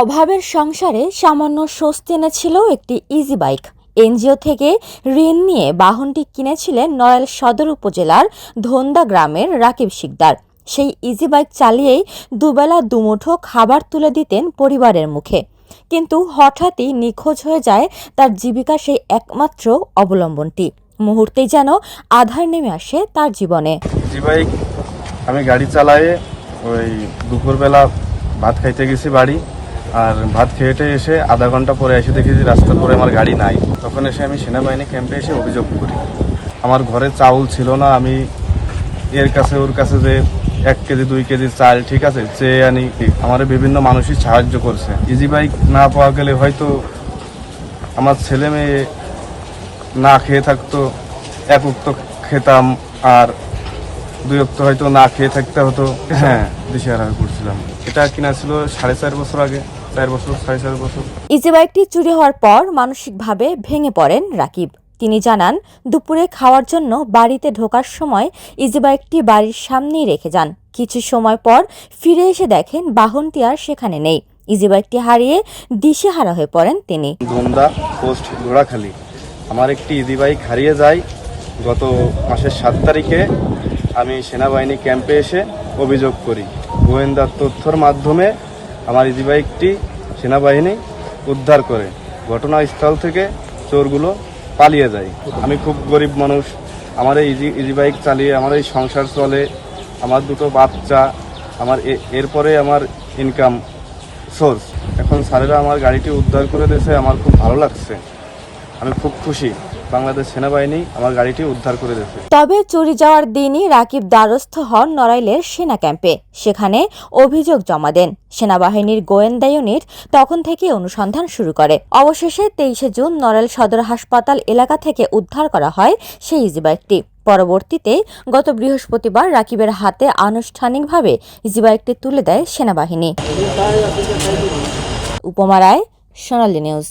অভাবের সংসারে সামান্য স্বস্তি এনেছিল একটি ইজি বাইক এনজিও থেকে ঋণ নিয়ে বাহনটি কিনেছিলেন নড়াইল সদর উপজেলার ধন্দা গ্রামের রাকিব শিকদার। সেই ইজি বাইক চালিয়েই দুবেলা দুমুঠো খাবার তুলে দিতেন পরিবারের মুখে। কিন্তু হঠাৎই নিখোঁজ হয়ে যায় তার জীবিকা সেই একমাত্র অবলম্বনটি। মুহূর্তেই যেন আধার নেমে আসে তার জীবনে। জি বাইক আমি গাড়ি চালায়ে ওই দুপুরবেলা ভাত খাইতে গেছি বাড়ি, আর ভাত খেয়েটে এসে আধা ঘণ্টা পরে এসে দেখি যে রাস্তার পরে আমার গাড়ি নাই। তখন এসে আমি সেনাবাহিনী ক্যাম্পে এসে অভিযোগ করি। আমার ঘরে চাউল ছিল না, আমি এর কাছে ওর কাছে যে এক কেজি, দুই কেজি চাল, ঠিক আছে, চেয়ে আনি। আমার বিভিন্ন মানুষই সাহায্য করছে। ইজি বাইক না পাওয়া গেলে হয়তো আমার ছেলে মেয়ে না খেয়ে থাকতো, এক উক্ত খেতাম, আর দুই অক্ত হয়তো না খেয়ে থাকতে হতো। হ্যাঁ। দিশেহারা হয়ে পড়ছিলাম এটা কিনা ছিল সাড়ে চার বছর আগে চার বছর সাড়ে চার বছর। ইজি বাইকটি চুরি হওয়ার পর মানসিকভাবে ভেঙে পড়েন রাকিব। তিনি জানান দুপুরে খাওয়ার জন্য বাড়িতে ঢোকার সময় ইজি বাইকটি বাড়ির সামনেই রেখে যান। কিছু সময় পর ফিরে এসে দেখেন বাহনটি আর সেখানে নেই। ইজি বাইকটি হারিয়ে দিশেহারা হয়ে পড়েন তিনি। ধন্দা পোস্ট ঘোড়াখালি। আমার একটি ইজি বাইক হারিয়ে যায় গত মাসের সাত তারিখে। আমি সেনাবাহিনী ক্যাম্পে এসে অভিযোগ করি। গোয়েন্দার তথ্যর মাধ্যমে আমার ইজি বাইকটি সেনাবাহিনী উদ্ধার করে। ঘটনাস্থল থেকে চোরগুলো পালিয়ে যায়। আমি খুব গরিব মানুষ। আমার এই ইজি ইজি বাইক চালিয়ে আমার এই সংসার চলে। আমার দুটো বাচ্চা, আমার এরপরে আমার ইনকাম সোর্স এখন স্যারেরা আমার গাড়িটি উদ্ধার করে দিয়েছে, আমার খুব ভালো লাগছে। আমি খুব খুশি। বাংলাদেশ সেনাবাহিনী আমার গাড়িটি উদ্ধার করে দিয়েছে। তবে চুরি যাওয়ার দিনই রাকিব দ্বারস্থ হন নড়াইলের সেনা ক্যাম্পে। সেখানে অভিযোগ জমা দেন। সেনাবাহিনীর গোয়েন্দা ইউনিট তখন থেকে অনুসন্ধান শুরু করে। অবশেষে তেইশে জুন নড়াইল সদর হাসপাতাল এলাকা থেকে উদ্ধার করা হয় সেই ইজিবাইকটি। পরবর্তীতে গত বৃহস্পতিবার রাকিবের হাতে আনুষ্ঠানিকভাবে ইজিবাইকটি তুলে দেয় সেনাবাহিনী। উপমা রায় সোনালী নিউজ।